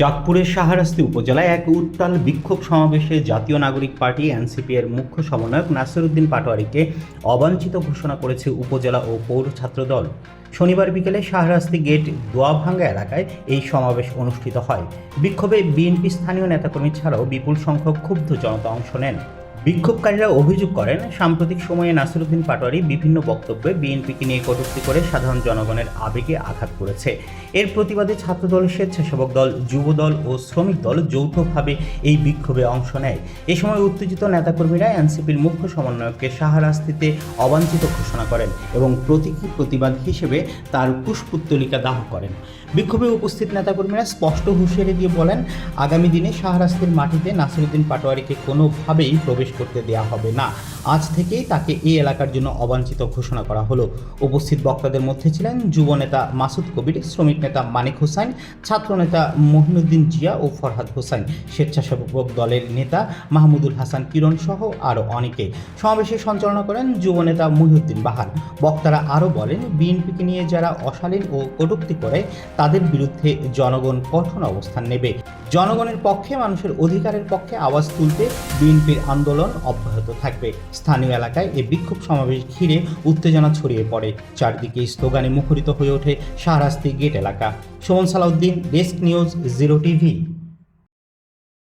চাঁদপুরের সাহারাস্তি উপজেলায় এক উত্তাল বিক্ষোভ সমাবেশে জাতীয় নাগরিক পার্টি এনসিপি এর মুখ্য সমন্বয়ক নাসিরুদ্দিন পাটোয়ারিকে অবাঞ্ছিত ঘোষণা করেছে উপজেলা ও পৌর ছাত্র দল শনিবার বিকেলে শাহরাস্তি গেট দোয়াভাঙ্গা এলাকায় এই সমাবেশ অনুষ্ঠিত হয়। বিক্ষোভে বিএনপি স্থানীয় নেতাকর্মী ছাড়াও বিপুল সংখ্যক ক্ষুব্ধ জনতা অংশ নেন। বিক্ষোভকারীরা অভিযোগ করেন, সাম্প্রতিক সময়ে নাসিরুদ্দিন পাটোয়ারি বিভিন্ন বক্তব্যে বিএনপিকে নিয়ে কটূক্তি করে সাধারণ জনগণের আবেগে আঘাত করেছে। এর প্রতিবাদে ছাত্রদল, স্বেচ্ছাসেবক দল যুবদল ও শ্রমিক দল যৌথভাবে এই বিক্ষোভে অংশ নেয়। এ সময় উত্তেজিত নেতাকর্মীরা এনসিপির মুখ্য সমন্বয়ককে সাহারাস্তিতে অবাঞ্ছিত ঘোষণা করেন এবং প্রতীকী প্রতিবাদ হিসেবে তার কুশপুত্তলিকা দাহ করেন। বিক্ষোভে উপস্থিত নেতাকর্মীরা স্পষ্ট হুঁশিয়ারি দিয়ে বলেন, আগামী দিনে শাহরাস্তির মাটিতে নাসিরুদ্দিন পাটোয়ারিকে কোনোভাবেই প্রবেশ করতে দেয়া হবে না। আজ থেকেই তাকে এই এলাকার জন্য অবাঞ্ছিত ঘোষণা করা হলো। উপস্থিত বক্তাদের মধ্যে ছিলেন যুব নেতা মাসুদ কবির, শ্রমিক নেতা মানিক হোসাইন ছাত্র নেতা মহিনুদ্দিন জিয়া ও ফরহাদ হোসাইন, স্বেচ্ছাসেবক দলের নেতা মাহমুদুল হাসান কিরণ সহ আরও অনেকে। সমাবেশে সঞ্চালনা করেন যুব নেতা মহিউদ্দিন বাহার। বক্তারা আরও বলেন, বিএনপিকে নিয়ে যারা অশালীন ও কটূক্তি করে, তাদের বিরুদ্ধে জনগণ কঠোর অবস্থান নেবে। জনগণের পক্ষে, মানুষের অধিকারের পক্ষে আওয়াজ তুলতে বিএনপির আন্দোলন অব্যাহত থাকবে। স্থানীয় এলাকায় এই বিক্ষোভ সমাবেশ ঘিরে উত্তেজনা ছড়িয়ে পড়ে। চারদিকে স্লোগানে মুখরিত হয়ে ওঠে শাহরাস্তি গেট এলাকা। Soman Salauddin, desk news, zero TV.